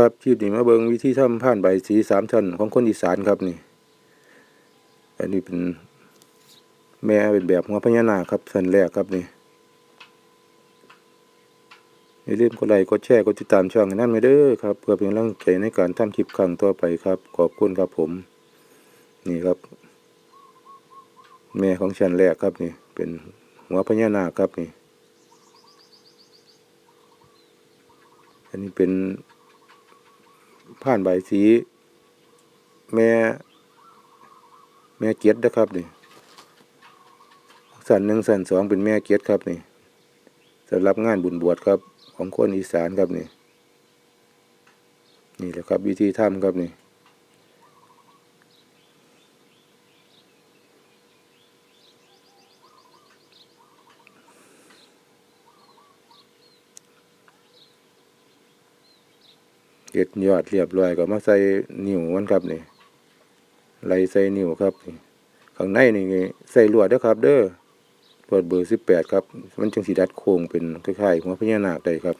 ครับคลิปนี้มาเบิงวิธีทำผ่านใบสีสามชั้นของคนอีสานครับนี่ อันนี้เป็นแม่เป็นแบบหัวพญานาคครับชั้นแรกครับนี่อย่าลืมกดไลค์กดแชร์กดติดตามช่องนั่นไปเด้อครับเพื่อเป็นกำลังใจในการทำคลิปครั้งต่อไปครับ ขอบคุณครับผม นี่ครับ แม่ของชั้นแรกครับนี่ เป็นหัวพญานาคครับนี่ อันนี้เป็น ผ่านใบสี แม่ แม่เกียรตินะครับนี่สันหนึ่งสันสองเป็นแม่เกียรติครับนี่สำหรับงานบุญบวชครับ ของคนอีสานครับนี่ นี่แหละครับวิธีทำครับนี่ เก็ดยอดเรียบร้อยก็มาใส่นิ้วมันครับนี่ไหลใส่นิ้วครับนี่ข้างในนี่ใส่ลวดด้อครับ เด้อลวดเบอร์สิบแปดครับ มันจึงสีดัดโค้งเป็นคล้ายๆหัวพญานาคได้ครับ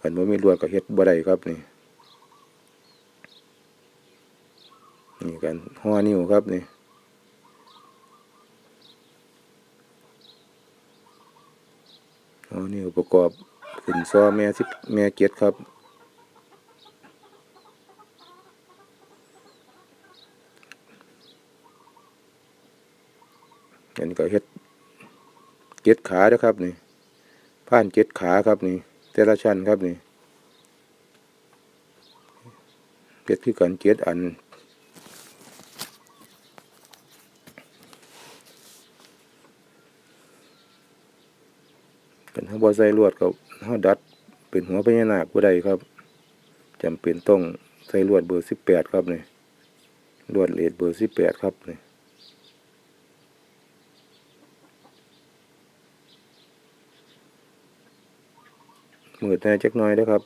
อันว่ามีลวดก็เฮ็ดบ่ได้ครับนี่นี่กันห่อนิ้วครับนี่ห่อนิ้วประกอบขึ้นซอแม่สิบแม่เกียรติครับ อันนี้ก็เฮ็ดเจ็ดขาด้อครับนี่ผ่านเจ็ดขาครับนี่แต่ละชั้นครับนี่เจ็ดคือกันเจ็ดอันกันทั้งบ่ใส่ลวดก็เฮาดัดเป็นหัวพญานาคบ่ได้ครับจำเป็นต้องใส่ลวดเบอร์สิบแปดครับนี่ลวดเลดเบอร์สิบแปดครับนี่ มืดแหน่จักหน่อยนะครับ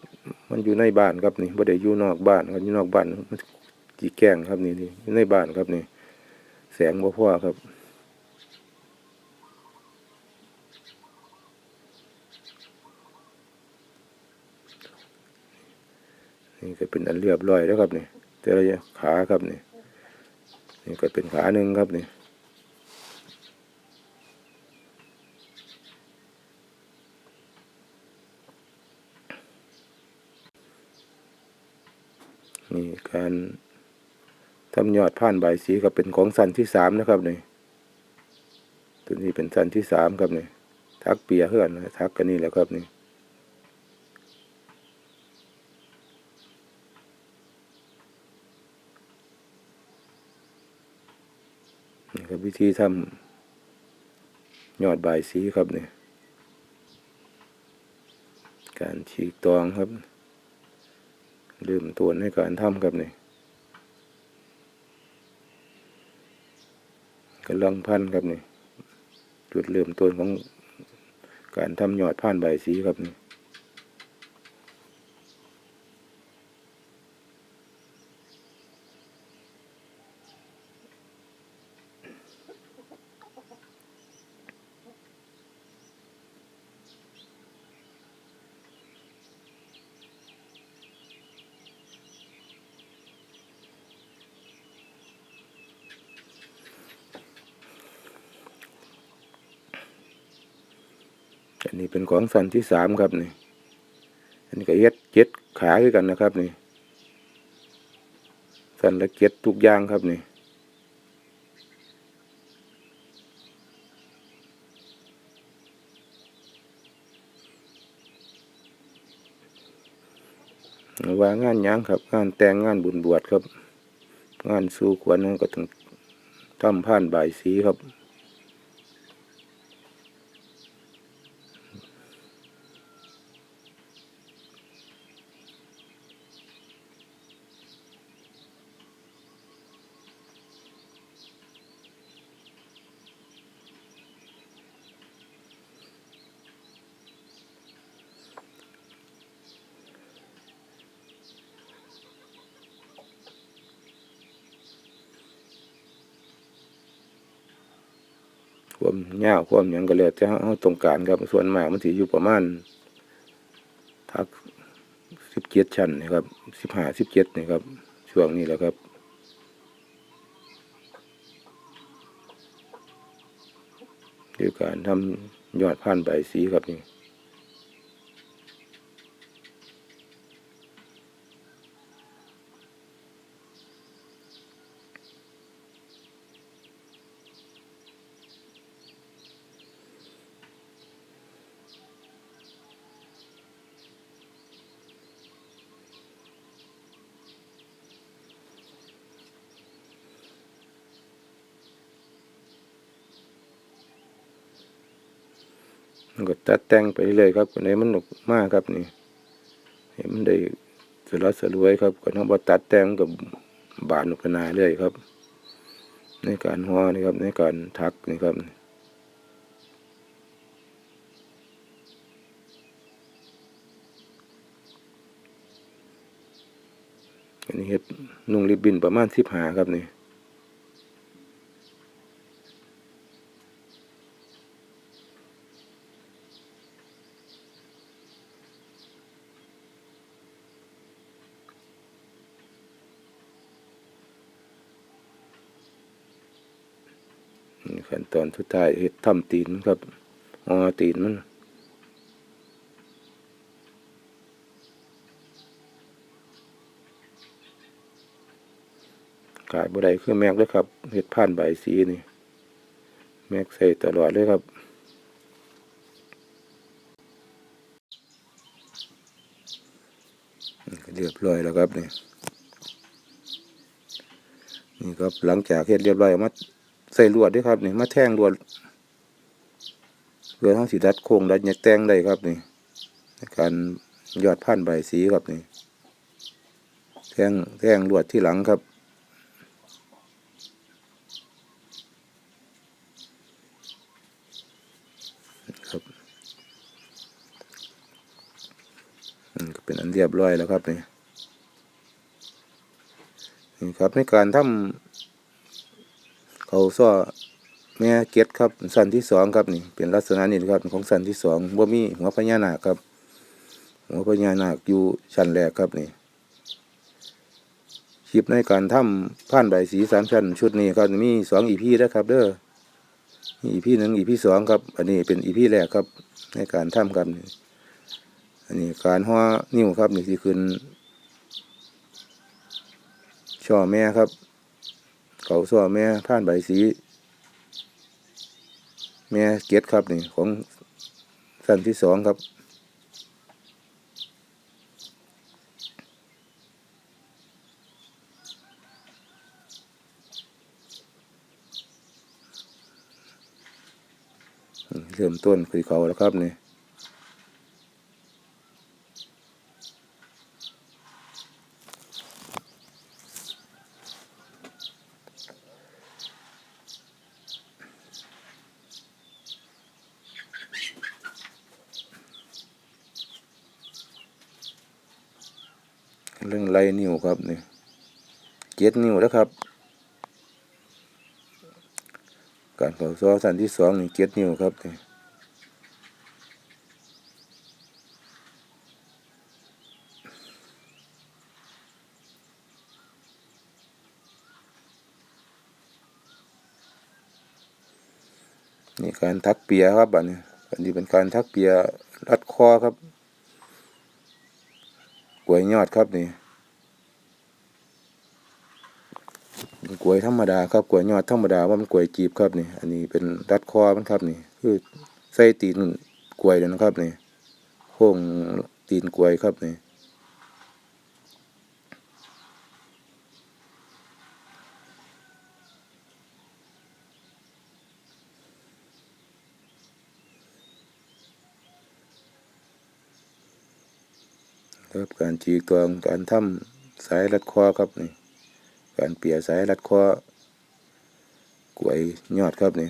มันอยู่ในบ้านครับนี่บ่ได้อยู่นอกบ้านครับอยู่นอกบ้านมันจีแกล้งครับนี่นี่อยู่ในบ้านครับนี่ แสงบ่พอครับนี่ก็เป็นอันเรียบร้อยแล้วครับนี่แต่ละขาครับนี่นี่ก็เป็นขาหนึ่งครับนี่ นี่ การทำยอดผ่านใบสีก็เป็นของสันที่สามนะครับนี่ตัวนี้เป็นสันที่สามครับนี่ทักเปียเฮือนนะทักกันนี่แหละครับนี่นี่ครับวิธีทำยอดใบสีครับนี่การฉีกตองครับ ลืมตัวในการทำครับนี่กำลังพันครับนี่ จุดเริ่มต้นของการทำยอดผ่านใบสีครับนี่ อันนี้เป็นของสันที่สามครับนี่ อันนี้ก็เฮ็ดเจ็ดขาคือกันนะครับนี่ สันละเจ็ดทุกอย่างครับนี่ว่างานยังครับ งานแต่งงานบุญบวชครับ งานสู่ขวัญนั่นก็ถึงทำผ่านบ่ายสีครับ ความยาวความหยังก็แล้วแต่เราต้องการครับ ส่วนมากมันสิอยู่ประมาณทักสิบเจ็ดชั้นนะครับสิบห้าสิบเจ็ดนะครับ ช่วงนี้แหละครับคือการทำยอดผ่านใบสีครับนี่ มันก็ตัดแต่งไปเรื่อยครับคนไหนมันออกมากครับนี่เห็นมันได้สลัดสลวยครับก็ต้องบ่ตัดแต่งกับบานออกนาเรื่อยครับ ในการห่อนี่ครับ ในการทักนี่ครับอันนี้เฮ็ดนุ่งริบบินประมาณสิบหาครับนี่ ขั้นตอนสุดท้ายเฮ็ดทำตีนครับอ๋อตีนมันขายบ่ได้คือแม็กเลยครับเฮ็ดผ่านใบสีนี่ แม็กใส่ตลอดเลยครับเรียบร้อยแล้วครับนี่นี่ครับหลังจากเฮ็ดเรียบร้อยมา ใส่ลวดด้วยครับนี่มาแท่งลวดเพื่อทั้งสีดัดโค้งดัดแยกแต่งได้ครับนี่ในการยอดผ่านใบสีครับนี่แท่งแท่งลวดที่หลังครับครับก็เป็นอันเรียบร้อยแล้วครับนี่นี่ครับในการทำ เขาซ้อแม่เก็ดครับสันที่สองครับนี่เป็นลักษณะนี้ครับของสันที่สองว่ามีหัวพญานาคครับหัวพญานาคอยู่ชั้นแรกครับนี่คลิปในการทำผ่านใบสีสามชั้นชุดนี้ครับมีสองอีพีนะครับ เด้ออีพีหนึ่งอีพีสองครับ อันนี้เป็นอีพีแรกครับ ในการทำครับนี่อันนี้การห่อนิ้วครับนี่คือขึ้นช่อแม่ครับ เขาช่อแม่ผ่านใบสี แม่เกียรติครับนี่ของสั้นที่สองครับ เริ่มต้นคือเขาแล้วครับนี่ เรื่องไรนิ้วครับนี่เจ็ดนิ้วแล้วครับ การเขาซ้อสันที่สองนี่เจ็ดนิ้วครับนี่นี่การทักเปียครับอันนี้อันนี้เป็นการทักเปียรัดคอครับ กล้วยยอดครับนี่กล้วยธรรมดาครับกล้วยยอดธรรมดาว่ามันกล้วยจีบครับนี่อันนี้เป็นรัดคอมันครับนี่คือใส่ตีนกล้วยเลยนะครับนี่โค้งตีนกล้วยครับนี่ การจีกตัวการทำสายรัดคอครับนี่ การเปียสายรัดคอกล้วยยอดครับนี่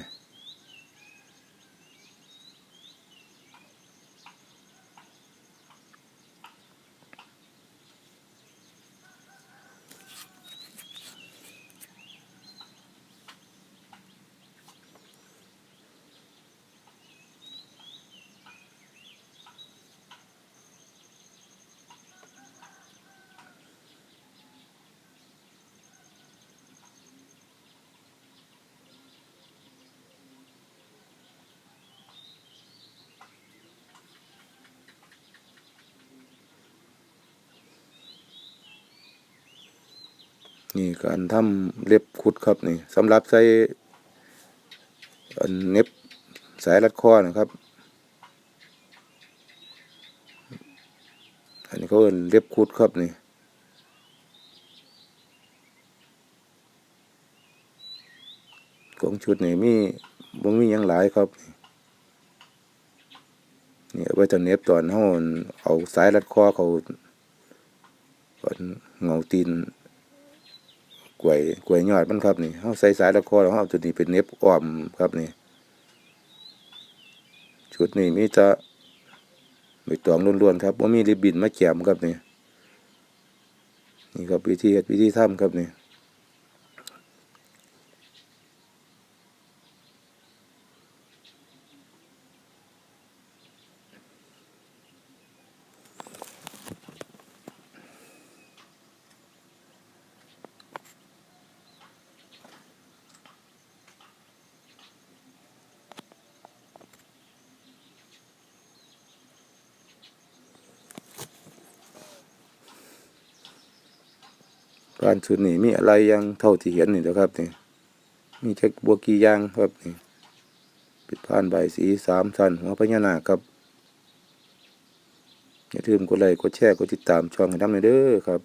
นี่การทำเล็บขุดครับนี่สำหรับใส่เน็บสายรัดคอนะครับ อันนี้เขาเล็บขุดครับนี่ของชุดนี่มีบ่มียังหลายครับนี่เอาไว้จะเน็บตอนเฮาเอาสายรัดคอเขาอันเงาตีน กล้วยกล้วยยอดมันครับนี่เขาใส่สายรัดคอแล้วเขาเอาตัวนี้เป็นเน็บอ้อมครับนี่ ชุดนี้มีจะใบตองล้วนๆครับว่ามีริบบินมาแจมครับนี่นี่ครับวิธีวิธีทำครับนี่ การชุดนี่มีอะไรยังเท่าที่เห็นนี่นะครับนี่มีจักบัวกี่ยางครับนี่ปิดผ่านใบสีสามชั้นหัวพญานาคครับอย่าลืมกดไลค์กดแชร์กดติดตามช่องให้ทำหน่อยเด้อครับ